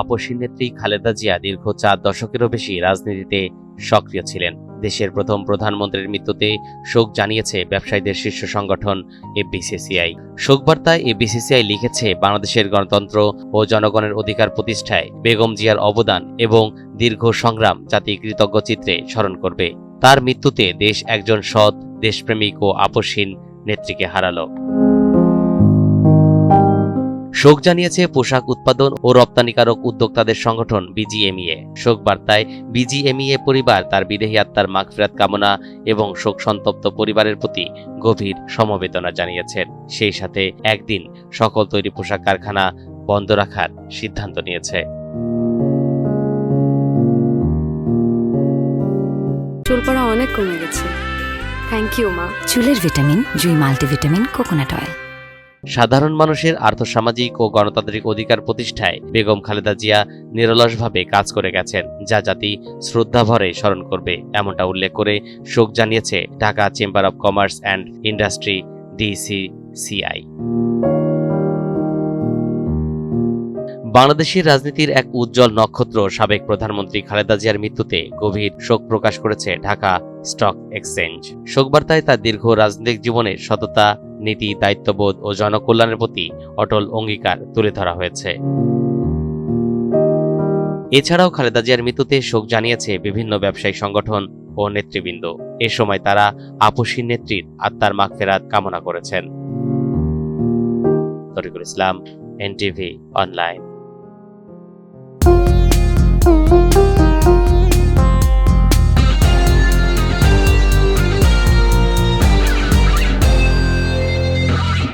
আপসীন নেত্রী খালেদা জিয়া দীর্ঘ চার দশকেরও বেশি রাজনীতিতে সক্রিয় ছিলেন। দেশের প্রথম প্রধানমন্ত্রীর মৃত্যুতে শোক জানিয়েছে ব্যবসায়ীদের শীর্ষ সংগঠন এফবিসিসিআই। শোকবার্তায় এফবিসিসিআই লিখেছে, বাংলাদেশের গণতন্ত্র ও জনগণের অধিকার প্রতিষ্ঠায় বেগম জিয়ার অবদান এবং দীর্ঘ সংগ্রাম জাতি কৃতজ্ঞ চিত্রে স্মরণ করবে। তার মৃত্যুতে দেশ একজন সৎ, দেশপ্রেমিক ও আপসহীন নেত্রীকে হারালো। শোক জানিয়েছে পোশাক উৎপাদন ও রপ্তানিকারক উদ্যোক্তাদের সংগঠন বিজিএমইএ। শোক বার্তায় বিজিএমইএ পরিবার তার বিদেহী আত্মার মাগফিরাত কামনা এবং শোক সন্তপ্ত পরিবারের প্রতি গভীর সমবেদনা জানিয়েছেন সেই সাথে একদিন সকল তৈরি পোশাক কারখানা বন্ধ রাখার সিদ্ধান্ত নিয়েছে। চুল পড়া অনেক কমে গেছে। থ্যাংক ইউ মা। চুলের ভিটামিন জুই মাল্টিভিটামিন কোকোনাট অয়েল। সাধারণ মানুষের আর্থসামাজিক ও গণতান্ত্রিক অধিকার প্রতিষ্ঠায় বেগম খালেদা জিয়া নিরলসভাবে কাজ করে গেছেন, যা জাতি শ্রদ্ধাভরে স্মরণ করবে, এমনটা উল্লেখ করে শোক জানিয়েছে Dhaka chamber of commerce and industry DCCI. বাংলাদেশের রাজনীতির এক উজ্জ্বল নক্ষত্র সাবেক প্রধানমন্ত্রী খালেদা জিয়ার মৃত্যুতে গভীর শোক প্রকাশ করেছে ঢাকা স্টক এক্সচেঞ্জ। শোকবার্তায় তার দীর্ঘ রাজনৈতিক জীবনে সততা নীতি, দায়িত্ববোধ ও জনকল্যাণের প্রতি অটল অঙ্গীকার তুলে ধরা হয়েছে। এছাড়াও খালেদা জিয়ার মৃত্যুতে শোক জানিয়েছে বিভিন্ন ব্যবসায়িক সংগঠন ও নেতৃবৃন্দ। এ সময় তারা আপসীর নেত্রীর আত্মার মাগফেরাত কামনা করেছেন। Islam, NTV online.